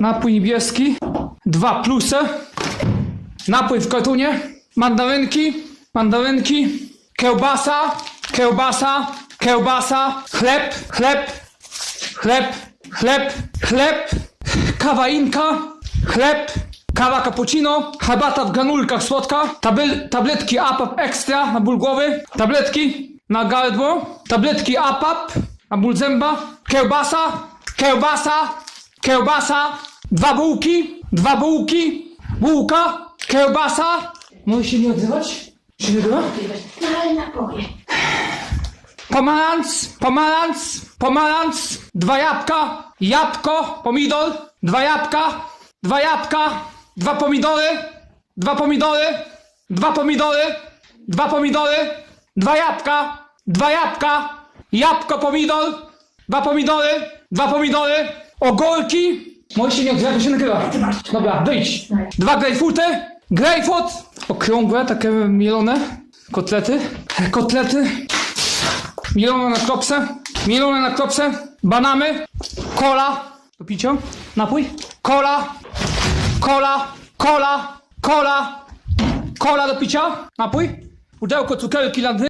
napój niebieski, dwa plusy, napój w kartonie, mandarynki, mandarynki, kiełbasa, kiełbasa, kiełbasa, chleb, chleb, chleb, chleb, chleb, kawa inka, chleb, kawa cappuccino, herbata w granulkach słodka, tabel, tabletki APAP Extra na ból głowy, tabletki na gardło, tabletki APAP na ból zęba, kiełbasa, kiełbasa, kiełbasa, dwa bułki, dwa bułki, bułka, kiełbasa. Może się nie odzywać? Się nie odzywa? No ale napoje. Pomarańcz, pomarańcz, pomarańcz, dwa jabłka, jabłko, pomidor, dwa jabłka, dwa jabłka, dwa pomidory, dwa pomidory, dwa pomidory, dwa pomidory, dwa jabłka, dwa jabłka, jabłko, pomidor, dwa pomidory, dwa pomidory, ogórki. Może się nie to się nagrywa. Dobra, wyjdź. Dwa grejpfruty, grejpfrut, okrągłe, takie mielone, kotlety, kotlety, Mielone na klopsę, mielone na klopsę, banany, kola, do picia, napój, kola, kola, kola, kola, kola do picia, napój, pudełko cukierki lady,